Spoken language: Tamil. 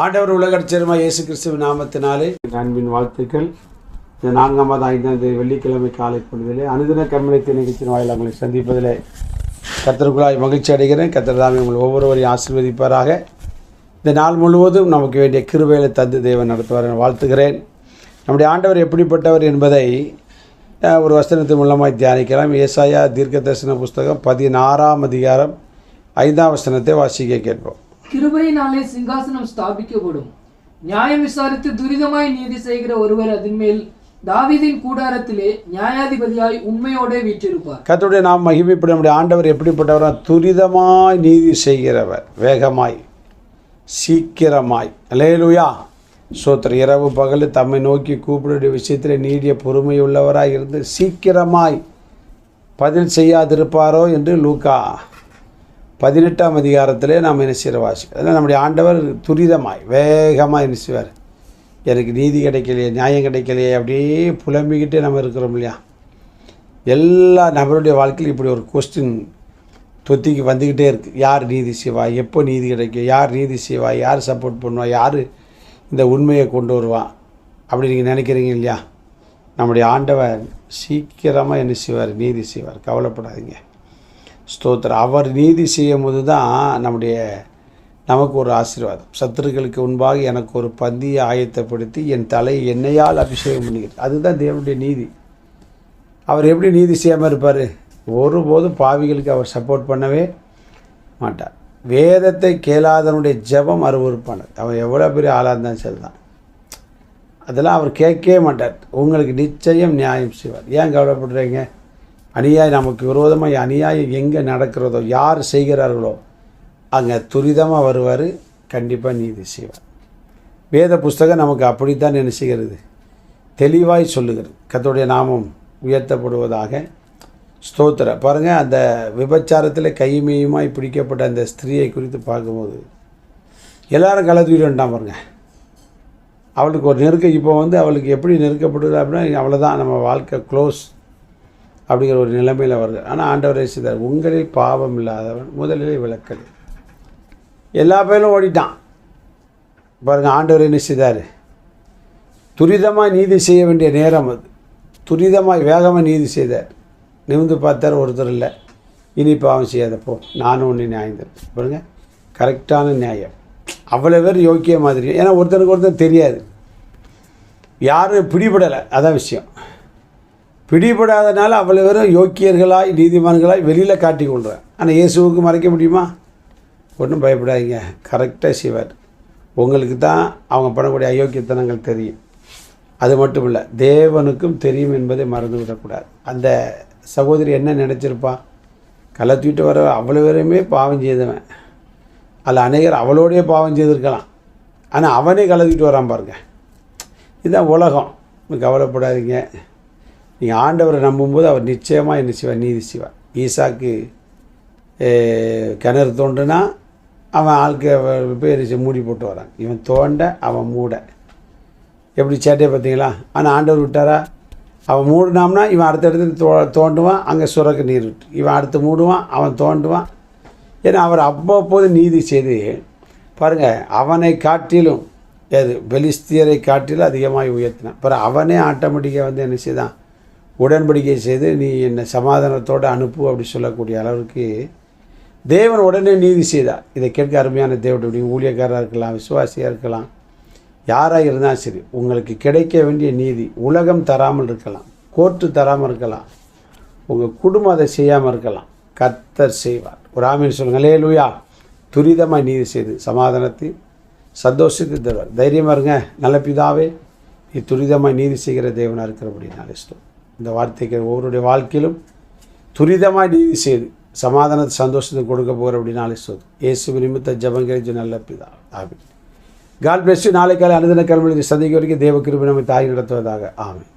ஆண்டவர் உலகச்சேருமா இயேசு கிறிஸ்துவ நாமத்தினாலே அன்பின் வாழ்த்துக்கள். இந்த நான்காவது ஐந்தாம் வெள்ளிக்கிழமை காலை பொழுதிலே அனுதின கம்யூனித்தி நிகழ்ச்சியின் வாயில் உங்களை சந்திப்பதிலே கத்தருக்குள்ளாய் மகிழ்ச்சி அடைகிறேன். கத்தர் தாமே உங்கள் ஒவ்வொருவரையும் ஆசிர்வதிப்பாராக. இந்த நாள் முழுவதும் நமக்கு வேண்டிய கிருபையில தந்து தேவன் நடத்துவார் என வாழ்த்துகிறேன். நம்முடைய ஆண்டவர் எப்படிப்பட்டவர் என்பதை ஒரு வசனத்தின் மூலமாக தியானிக்கலாம். ஏசாயா தீர்க்க தரிசன புஸ்தகம் பதினாறாம் அதிகாரம் ஐந்தாம் வசனத்தை வாசிக்க கேட்போம். கிருபையினாலே சிங்காசனம் ஸ்தாபிக்கப்படும். நியாயம் விசாரித்து துரிதமாய் நீதி செய்கிற ஒருவர் அதன் மேல் தாவிதின் கூடாரத்திலே நியாயாதிபதியாய் உண்மையோடே வீற்றிருப்பார். கத்தோடைய நாம் மகிமைப்படும் நம்முடைய ஆண்டவர் எப்படிப்பட்டவர்? துரிதமாய் நீதி செய்கிறவர். வேகமாய் சீக்கிரமாய். அலேலுயா சோத்திர இரவு பகல் தம்மை நோக்கி கூப்பிடுடைய விஷயத்தில் நீடிய பொறுமையுள்ளவராய் இருந்து சீக்கிரமாய் பதில் செய்யாதிருப்பாரோ என்று லூக்கா பதினெட்டாம் அதிகாரத்திலே நாம் என்ன செய்கிற வாசி. அதனால் நம்முடைய ஆண்டவர் துரிதமாய் வேகமாக என்ன செய்வார்? எனக்கு நீதி கிடைக்கலையே நியாயம் கிடைக்கலையே அப்படியே புலம்பிக்கிட்டே நம்ம இருக்கிறோம் இல்லையா? எல்லா நபருடைய வாழ்க்கையில் இப்படி ஒரு கொஸ்டின் தொத்திக்கு வந்துக்கிட்டே இருக்குது யார் நீதி செய்வா? எப்போ நீதி கிடைக்கும்? யார் நீதி செய்வா? யார் சப்போர்ட் பண்ணுவா? யார் இந்த உண்மையை கொண்டு வருவா? அப்படி நீங்கள் நினைக்கிறீங்க இல்லையா? நம்முடைய ஆண்டவர் சீக்கிரமாக என்ன செய்வார்? நீதி செய்வார். கவலைப்படாதீங்க. ஸ்தோத்திரம். அவர் நீதி செய்யும் போது தான் நம்முடைய நமக்கு ஒரு ஆசீர்வாதம். சத்துருக்களுக்கு முன்பாக எனக்கு ஒரு பந்தியை ஆயத்தப்படுத்தி என் தலை என்னையால் அபிஷேகம் பண்ணிக்கிறது அதுதான் தேவனுடைய நீதி. அவர் எப்படி நீதி செய்யாமல் இருப்பார்? ஒருபோதும் பாவிகளுக்கு அவர் சப்போர்ட் பண்ணவே மாட்டார். வேதத்தை கேளாதவனுடைய ஜெபம் அருவறுப்பானது அவன் எவ்வளோ பெரிய ஆளாக இருந்தாலும் சரிதான். அதெல்லாம் அவர் கேட்கவே மாட்டார். உங்களுக்கு நிச்சயம் நியாயம் செய்வார். ஏன் கவலைப்படுறீங்க? அநியாயம் நமக்கு விரோதமாக அநியாயம் எங்கே நடக்கிறதோ யார் செய்கிறார்களோ அங்கே துரிதமாக வருவார் கண்டிப்பாக நீதி செய்வார். வேத புஸ்தகம் நமக்கு அப்படித்தான் என்ன செய்கிறது தெளிவாய் சொல்லுகிறது. கத்தோடைய நாமம் உயர்த்தப்படுவதாக ஸ்தோத்திர பாருங்கள் அந்த விபச்சாரத்தில் கைமையுமாய் பிடிக்கப்பட்ட அந்த ஸ்திரீயை குறித்து பார்க்கும்போது எல்லாரும் கலந்துக்கிட்டு வந்துட்டான் பாருங்க. அவளுக்கு ஒரு நெருக்கம் இப்போ வந்து அவளுக்கு எப்படி நெருக்கப்படுது அப்படின்னா அவ்வளோதான் நம்ம வாழ்க்கை க்ளோஸ் அப்படிங்கிற ஒரு நிலைமையில் வருது. ஆனால் ஆண்டவரை ரசித்தார் உங்களில் பாவம் இல்லாதவன் முதலிலே விளக்கல். எல்லா பேரும் ஓடிட்டான். பாருங்கள் ஆண்டவர் என்ன செய்தார்? துரிதமாக நீதி செய்ய வேண்டிய நேரம் அது. துரிதமாக வேகமாக நீதி செய்தார். நிமிந்து பார்த்தார் ஒருத்தர் இல்லை. இனி பாவம் செய்யாத போ. நானும் ஒன்று நியாயம் தரேன் பாருங்கள் கரெக்டான நியாயம். அவ்வளோ பேர் யோக்கிய மாதிரி. ஏன்னா ஒருத்தருக்கு ஒருத்தர் தெரியாது. யாரும் பிடிபடலை. அதான் விஷயம். பிடிபடாதனால அவ்வளோ பேரும் யோக்கியர்களாய் நீதிமான்களாய் வெளியில் காட்டி கொள்கிறேன் ஆனால் இயேசுவுக்கு மறைக்க முடியுமா? ஒன்றும் பயப்படாதீங்க. கரெக்டாக செய்வார். உங்களுக்கு தான் அவங்க பண்ணக்கூடிய அயோக்கியத்தனங்கள் தெரியும். அது மட்டும் இல்லை தேவனுக்கும் தெரியும் என்பதை மறந்து விடக்கூடாது அந்த சகோதரி என்ன நினச்சிருப்பா? களை தூக்கிட்டு வர அவ்வளோ பேருமே பாவம் செய்தவன். அதில் அநேகர் அவளோடய பாவம் செய்திருக்கலாம். ஆனால் அவனே களை வரான் பாருங்க. இதுதான் உலகம். கவலைப்படாதீங்க. நீங்கள் ஆண்டவரை நம்பும்போது அவர் நிச்சயமாக என்ன செய்வார் நீதி செய்வார். ஈசாக்கு கிணறு தோண்டுனா அவன் ஆளுக்கு பேர் மூடி போட்டு வரான். இவன் தோண்ட அவன் மூட. எப்படி சேட்டையை பார்த்தீங்களா? ஆனால் ஆண்டவர் விட்டாரா? அவன் மூடினாம்னா இவன் அடுத்த இடத்துல தோ தோண்டுவான் அங்கே சுரக்கு நீர் விட்டு. இவன் அடுத்து மூடுவான் அவன் தோண்டுவான். ஏன்னா அவர் அவ்வப்போது நீதி செய்து பாருங்கள் அவனை காட்டிலும் எது பெலிஸ்தியரை காட்டிலும் அதிகமாக உயர்த்தினான். பிறகு அவனே ஆட்டோமேட்டிக்காக வந்து என்ன செய்தான்? உடன்படிக்கை செய்து நீ என்னை சமாதானத்தோடு அனுப்பு அப்படி சொல்லக்கூடிய அளவுக்கு தேவன் உடனே நீதி செய்தார். இதை கேட்க அருமையான தேவனுடைய ஊழியக்காரராக இருக்கலாம் விசுவாசியாக இருக்கலாம் யாராக இருந்தாலும் சரி உங்களுக்கு கிடைக்க வேண்டிய நீதி உலகம் தராமல் இருக்கலாம் கோர்ட்டு தராமல் இருக்கலாம் உங்கள் குடும்பம் அதை செய்யாமல் இருக்கலாம். கத்தர் செய்வார். ஒரு ஆமீன் சொல்லுங்களே லூயா துரிதமாக நீதி செய்து சமாதானத்தை சந்தோஷத்தை தருவார். தைரியமாக இருங்க நல்ல பிதாவே நீ துரிதமாக நீதி செய்கிற தேவனாக இருக்கிறபடியும் நான் இஷ்டம் இந்த வார்த்தைக்கு ஒவ்வொருடைய வாழ்க்கையிலும் துரிதமாக நீதி செய்து சமாதானத்தை சந்தோஷத்தை கொடுக்க போகிற அப்படின்னாலே சொல்லுது இயேசு நிமித்த ஜபங்கரிச்சு நல்ல பிதா. ஆமீன். காட் பிளஸ் நாளை காலை அனுதின கல்வி சந்திக்க வரைக்கும் தேவ கிருபி நம்மை தாய் நடத்துவதாக. ஆமென்.